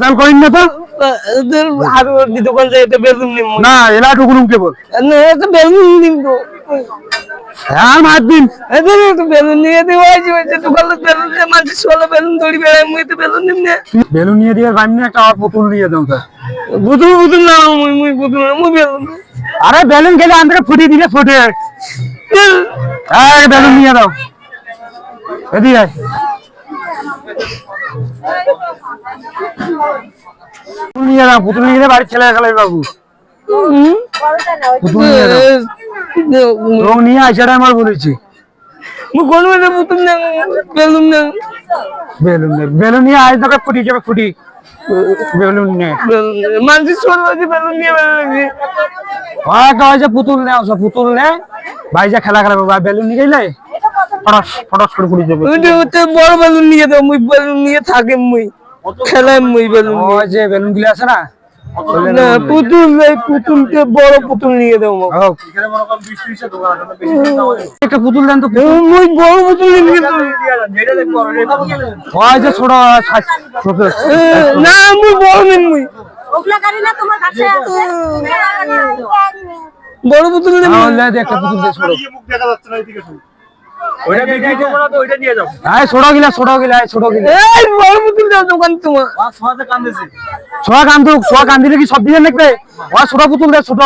চাল করিন না তো? আরও দি দোকান এটা বেলুন নিম। না এলা টুকুরুম কেবল। না এটা বেলুন নিম। তো হ্যাঁ মার দিন। একটু বেলুন নিয়ে ওই যে দোকানে বেলুন নিয়ে মানুষ ষোলো বেলুন দড়ি বেড়ায় মুই তো বেলুন নিম না। বেলুন নিয়ে দিয়ে পাইনি একটা আর পুতুল নিয়ে দাও তা। বুতুল বুতুল না মুই মুই বুতুল না মুই বেলুন আরে বেলুন গেলে আন্দাকে ফুটি দিলে ফুটে। এই বেলুন নিয়ে দাও এদিকে পুতুল নিয়ে দাও পুতুল নিয়ে বাড়ির ছেলে খেলাই বাবু। পুতুল নিয়ে রং নিয়ে আইসাটা আমার বলেছি। না বেলুন না। বেলুন নে বেলুন নিয়ে আজ তোকে ফুটি যাবে ফুটি বেলুন নে। মানুষ বেলুন নিয়ে বেলুন নিয়ে। ওই পুতুল নে পুতুল নে। ভাই যা খেলা খেলা বাবা বেলুন নিয়ে গেলে ফটাস ফটাস করে ফুটি যাবে বড় বেলুন নিয়ে মুই বেলুন নিয়ে থাকে মুই। বেলুন নিয়ে ওই যে বেলুনগুলো আছে না? না পুতুল এই পুতুলকে বড় পুতুল নিয়ে। একটা পুতুল দেন তো বড় পুতুল নিয়ে যে ছোট ছোট না মুই বড় নিন মুই। ওগুলা গাড়ি না তোমার কাছে? আছে বড় পুতুল নিন মুই। তাহলে দেখ একটা পুতুল দে ছোট আয় ছোট গিলা ছোট গিলা আয় ছোট গিলা। এই বড় পুতুল দাও দোকান তোমার। কি সব ছোট পুতুল দে ছোট।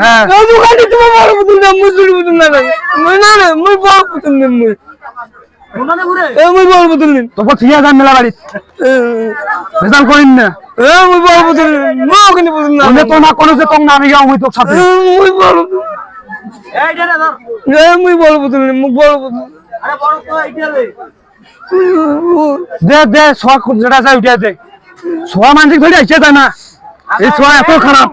হ্যাঁ। এই দোকানে তোমার বড় পুতুল দাও মুই পুতুল না দাও। না না মুই বড় পুতুল নিন মুই। এ মুই বড় পুতুল নিন তোকে ঠিক আছে মেলা বাড়ি। করিন না। এ মুই বড় পুতুল নিন মুই ওখানে পুতুল না। তো না কোনো যে তোর নামে যাও আমি তোর সাথে মুই বড় পুতুল। এ মুই দে দে যেটা চাই উঠে দে। সোয়া মানসিক ধরে আসছে তাই না। এই সোয়া এত খারাপ।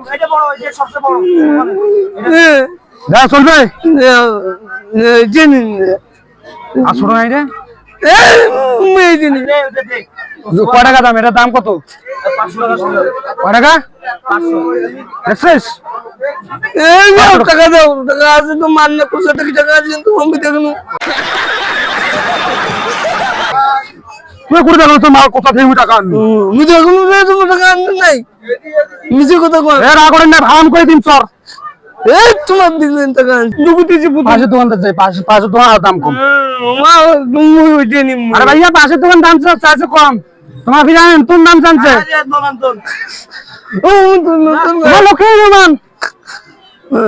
দে চলবে। নাই রে। কয় টাকা দাম? এটার দাম কত? কয় টাকা। দেখছিস? এই যাও, টাকা দাও টাকা আছে তো কোথা থেকে টাকা আছে কিন্তু আমি দেখুন তুই করে দেখো তো মাল কোথা থেকে টাকা আনলি? আমি দেখুন তোমার টাকা আনতে নাই। নিজে কথা কয়। এ রা না ভাড়াম করে দিন সর এই তোমার দিলেন টাকা যাই পাশে পাশের দোকান দাম কম। মা তুমি ওইটা নিম। আরে ভাইয়া দোকান দাম চাইছে কম। তোমার কি জানেন তোর দাম জানছে? ও নতুন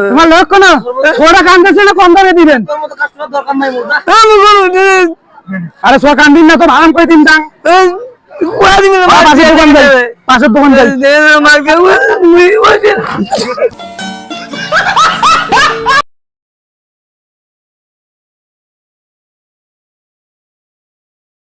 তোমার লোক কোন ওরা কান্দেছে না কম দামে দিবেন আরে সব কান্দিন না তো আরাম করে দিন দাম পাশের দোকান পাশের দোকান যাই